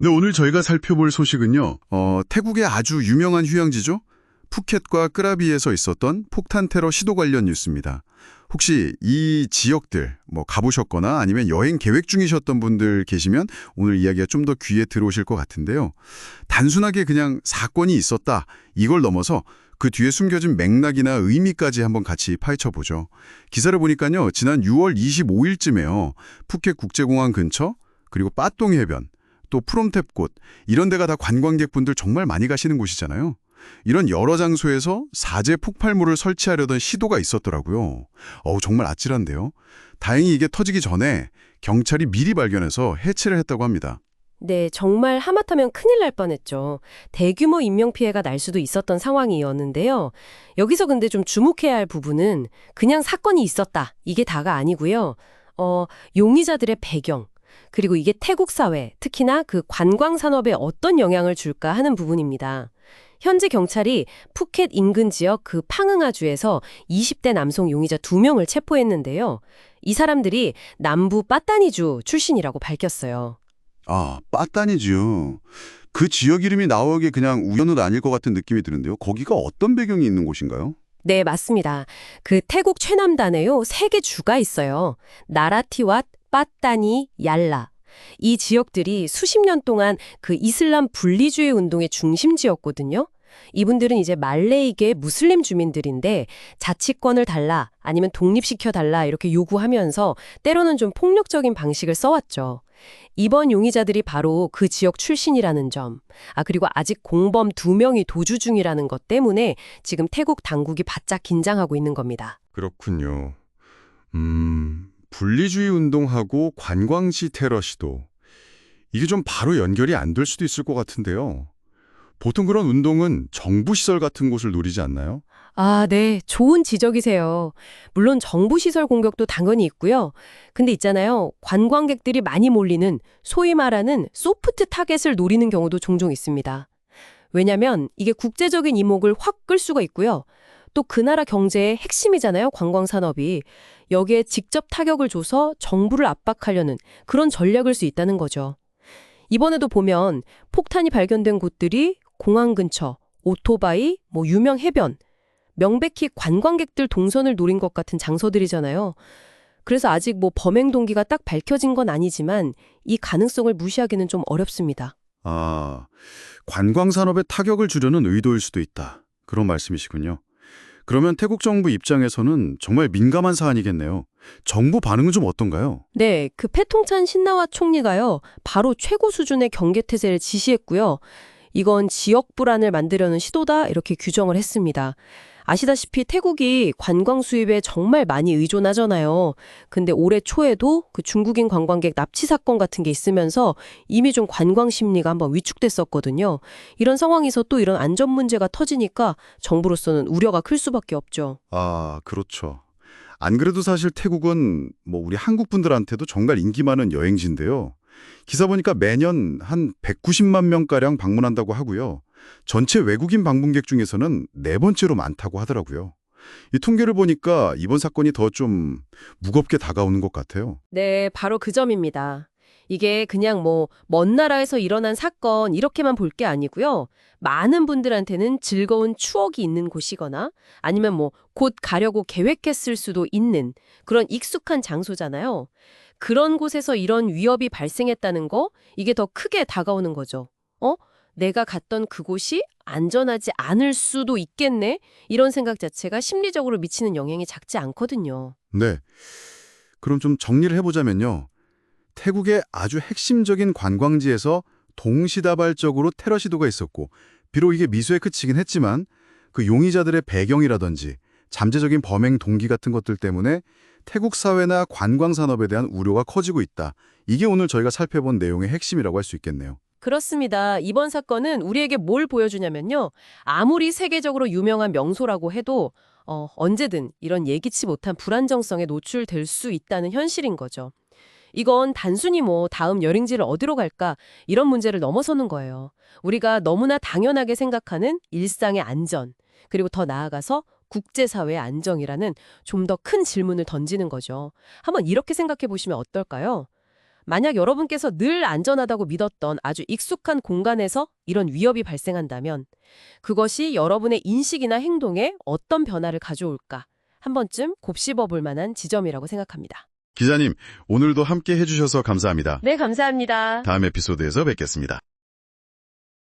네, 오늘 저희가 살펴볼 소식은요. 어, 태국의 아주 유명한 휴양지죠. 푸켓과 끄라비에서 있었던 폭탄 테러 시도 관련 뉴스입니다. 혹시 이 지역들 뭐 가보셨거나 아니면 여행 계획 중이셨던 분들 계시면 오늘 이야기가 좀 더 귀에 들어오실 것 같은데요. 단순하게 그냥 사건이 있었다 이걸 넘어서 그 뒤에 숨겨진 맥락이나 의미까지 한번 같이 파헤쳐 보죠. 기사를 보니까요. 지난 6월 25일쯤에요. 푸켓 국제공항 근처 그리고 빠똥 해변 또 프롬탭 곳 이런 데가 다 관광객분들 정말 많이 가시는 곳이잖아요. 이런 여러 장소에서 사제 폭발물을 설치하려던 시도가 있었더라고요. 어우 정말 아찔한데요. 다행히 이게 터지기 전에 경찰이 미리 발견해서 해체를 했다고 합니다. 네, 정말 하마터면 큰일 날 뻔했죠. 대규모 인명피해가 날 수도 있었던 상황이었는데요. 여기서 근데 좀 주목해야 할 부분은 그냥 사건이 있었다. 이게 다가 아니고요. 어, 용의자들의 배경, 그리고 이게 태국 사회, 특히나 그 관광 산업에 어떤 영향을 줄까 하는 부분입니다. 현재 경찰이 푸켓 인근 지역 그 팡응아주에서 20대 남성 용의자 2명을 체포했는데요. 이 사람들이 남부 빠따니주 출신이라고 밝혔어요. 아, 빠따니지요. 그 지역 이름이 나오기 그냥 우연은 아닐 것 같은 느낌이 드는데요. 거기가 어떤 배경이 있는 곳인가요? 네, 맞습니다. 그 태국 최남단에요. 세 개 주가 있어요. 나라티왓, 빠따니, 얄라. 이 지역들이 수십 년 동안 그 이슬람 분리주의 운동의 중심지였거든요. 이분들은 이제 말레이계 무슬림 주민들인데 자치권을 달라 아니면 독립시켜 달라 이렇게 요구하면서 때로는 좀 폭력적인 방식을 써왔죠. 이번 용의자들이 바로 그 지역 출신이라는 점, 아 그리고 아직 공범 두 명이 도주 중이라는 것 때문에 지금 태국 당국이 바짝 긴장하고 있는 겁니다. 그렇군요. 음, 분리주의 운동하고 관광지 테러 시도. 이게 좀 바로 연결이 안 될 수도 있을 것 같은데요. 보통 그런 운동은 정부 시설 같은 곳을 노리지 않나요? 아, 네. 좋은 지적이세요. 물론 정부 시설 공격도 당연히 있고요. 근데 있잖아요. 관광객들이 많이 몰리는 소위 말하는 소프트 타겟을 노리는 경우도 종종 있습니다. 왜냐면 이게 국제적인 이목을 확 끌 수가 있고요. 또 그 나라 경제의 핵심이잖아요. 관광 산업이. 여기에 직접 타격을 줘서 정부를 압박하려는 그런 전략일 수 있다는 거죠. 이번에도 보면 폭탄이 발견된 곳들이 공항 근처, 오토바이, 뭐 유명 해변, 명백히 관광객들 동선을 노린 것 같은 장소들이잖아요. 그래서 아직 뭐 범행 동기가 딱 밝혀진 건 아니지만 이 가능성을 무시하기는 좀 어렵습니다. 아, 관광 산업에 타격을 주려는 의도일 수도 있다. 그런 말씀이시군요. 그러면 태국 정부 입장에서는 정말 민감한 사안이겠네요. 정부 반응은 좀 어떤가요? 네, 그 패통찬 신나와 총리가요. 바로 최고 수준의 경계 태세를 지시했고요. 이건 지역 불안을 만들려는 시도다 이렇게 규정을 했습니다. 아시다시피 태국이 관광 수입에 정말 많이 의존하잖아요. 근데 올해 초에도 그 중국인 관광객 납치 사건 같은 게 있으면서 이미 좀 관광 심리가 한번 위축됐었거든요. 이런 상황에서 또 이런 안전 문제가 터지니까 정부로서는 우려가 클 수밖에 없죠. 아, 그렇죠. 안 그래도 사실 태국은 뭐 우리 한국 분들한테도 정말 인기 많은 여행지인데요. 기사 보니까 매년 한 190만 명가량 방문한다고 하고요. 전체 외국인 방문객 중에서는 네 번째로 많다고 하더라고요. 이 통계를 보니까 이번 사건이 더 좀 무겁게 다가오는 것 같아요. 네, 바로 그 점입니다. 이게 그냥 뭐 먼 나라에서 일어난 사건 이렇게만 볼 게 아니고요. 많은 분들한테는 즐거운 추억이 있는 곳이거나 아니면 뭐 곧 가려고 계획했을 수도 있는 그런 익숙한 장소잖아요. 그런 곳에서 이런 위협이 발생했다는 거 이게 더 크게 다가오는 거죠. 어? 내가 갔던 그곳이 안전하지 않을 수도 있겠네? 이런 생각 자체가 심리적으로 미치는 영향이 작지 않거든요. 네. 그럼 좀 정리를 해보자면요. 태국의 아주 핵심적인 관광지에서 동시다발적으로 테러 시도가 있었고 비록 이게 미수에 그치긴 했지만 그 용의자들의 배경이라든지 잠재적인 범행 동기 같은 것들 때문에 태국 사회나 관광 산업에 대한 우려가 커지고 있다. 이게 오늘 저희가 살펴본 내용의 핵심이라고 할 수 있겠네요. 그렇습니다. 이번 사건은 우리에게 뭘 보여주냐면요. 아무리 세계적으로 유명한 명소라고 해도 어, 언제든 이런 예기치 못한 불안정성에 노출될 수 있다는 현실인 거죠. 이건 단순히 뭐 다음 여행지를 어디로 갈까 이런 문제를 넘어서는 거예요. 우리가 너무나 당연하게 생각하는 일상의 안전, 그리고 더 나아가서 국제사회의 안정이라는 좀 더 큰 질문을 던지는 거죠. 한번 이렇게 생각해 보시면 어떨까요? 만약 여러분께서 늘 안전하다고 믿었던 아주 익숙한 공간에서 이런 위협이 발생한다면 그것이 여러분의 인식이나 행동에 어떤 변화를 가져올까 한 번쯤 곱씹어 볼 만한 지점이라고 생각합니다. 기자님, 오늘도 함께 해주셔서 감사합니다. 네, 감사합니다. 다음 에피소드에서 뵙겠습니다.